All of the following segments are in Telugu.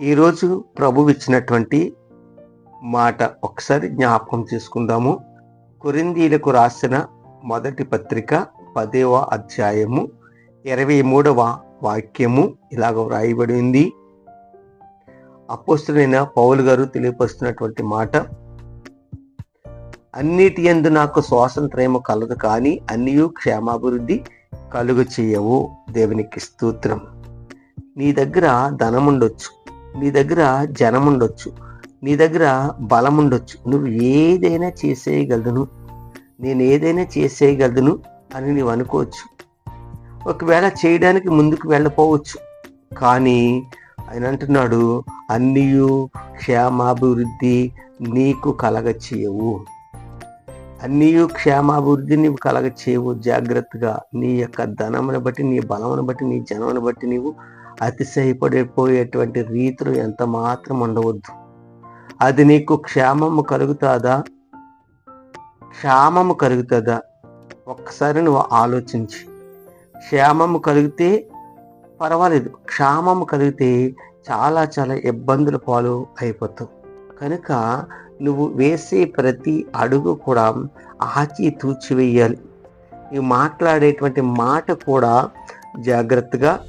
ఈరోజు ప్రభు ఇచ్చినటువంటి మాట ఒకసారి జ్ఞాపకం చేసుకుందాము. కొరిందీలకు రాసిన మొదటి పత్రిక పదేవ అధ్యాయము ఇరవై మూడవ వాక్యము ఇలాగ వ్రాయబడింది అపోస్తులైన పౌలు గారు తెలియపరుస్తున్నటువంటి మాట అన్నిటి ఎందు నాకు స్వాతంత్ర్యము కలదు కానీ అన్నీ క్షేమాభివృద్ధి కలుగు చేయవు దేవునికి స్తోత్రం. నీ దగ్గర ధనం ఉండొచ్చు నీ దగ్గర జనం ఉండొచ్చు నీ దగ్గర బలం ఉండొచ్చు నువ్వు ఏదైనా చేసేయగలదును నేను ఏదైనా చేసేయగలదును అని నీవు అనుకోవచ్చు. ఒకవేళ చేయడానికి ముందుకు వెళ్ళపోవచ్చు. కానీ ఆయన అంటున్నాడు అన్నీ క్షేమాభివృద్ధి నీకు కలగచ్చేయవు అన్నీయు అన్నీ క్షేమాభివృద్ధి నీవు కలగచేయవు. జాగ్రత్తగా నీ యొక్క ధనమును బట్టి నీ బలమును బట్టి నీ జనమును బట్టి నీవు అతిశయపడిపోయేటువంటి రీతులు ఎంత మాత్రం ఉండవద్దు. అది నీకు క్షేమము కలుగుతుందా? క్షేమము కలుగుతుందా? ఒక్కసారి నువ్వు ఆలోచించి. క్షేమము కలిగితే పర్వాలేదు. క్షేమము కలిగితే చాలా చాలా ఇబ్బందుల పాలు అయిపోతావు. కనుక నువ్వు వేసే ప్రతి అడుగు కూడా ఆచి తూచివేయాలి. నువ్వు మాట్లాడేటువంటి మాట కూడా జాగ్రత్తగా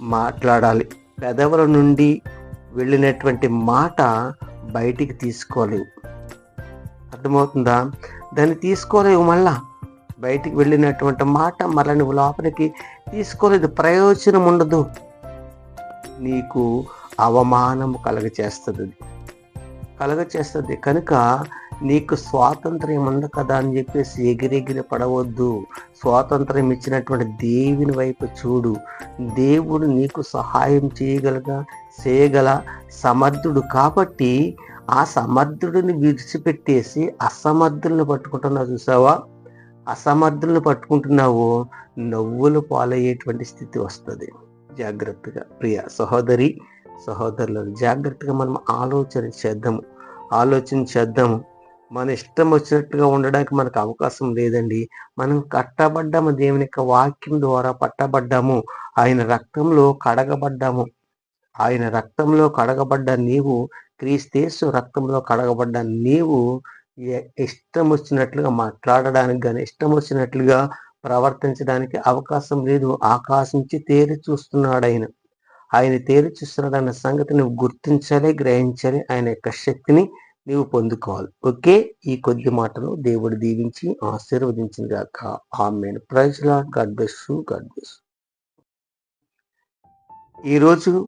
మాట్లాడాలి. పెదవుల నుండి వెళ్ళినటువంటి మాట బయటికి తీసుకోలేవు. అర్థమవుతుందా? దాన్ని తీసుకోలేవు మళ్ళా. బయటికి వెళ్ళినటువంటి మాట మళ్ళీ నువ్వు లోపలికి తీసుకోలేదు. ప్రయోజనం ఉండదు. నీకు అవమానం కలగ చేస్తుంది కలగ చేస్తుంది కనుక నీకు స్వాతంత్ర్యం ఉంది కదా అని చెప్పేసి ఎగిరెగిరి పడవద్దు. స్వాతంత్ర్యం ఇచ్చినటువంటి దేవుని వైపు చూడు. దేవుడు నీకు సహాయం చేయగలగా చేయగల సమర్థుడు కాబట్టి ఆ సమర్థుడిని విడిచిపెట్టేసి అసమర్థులను పట్టుకుంటున్నావు చూసావా? అసమర్థులను పట్టుకుంటున్నావు. నవ్వులు పాలయ్యేటువంటి స్థితి వస్తుంది. జాగ్రత్తగా ప్రియ సహోదరి సహోదరులను జాగ్రత్తగా మనం ఆలోచన చేద్దాము. ఆలోచన చేద్దాము. మన ఇష్టం వచ్చినట్టుగా ఉండడానికి మనకు అవకాశం లేదండి. మనం కట్టబడ్డాము దేవుని యొక్క వాక్యం ద్వారా పట్టబడ్డాము. ఆయన రక్తంలో కడగబడ్డాము. ఆయన రక్తంలో కడగబడ్డ నీవు క్రీస్తేసు రక్తంలో కడగబడ్డ నీవు ఇష్టం వచ్చినట్లుగా మాట్లాడడానికి కానీ ఇష్టం వచ్చినట్లుగా ప్రవర్తించడానికి అవకాశం లేదు. ఆకాశించి తేరి చూస్తున్నాడు ఆయన. ఆయన తేరి చూస్తున్నాడు అన్న గుర్తించాలి గ్రహించాలి. ఆయన యొక్క శక్తిని నీవు పొందుకోవాలి. ఓకే? ఈ కొద్ది మాటలు దేవుడు దీవించి ఆశీర్వదించిన గాక ఆమె praise Lord God bless God bless ఈరోజు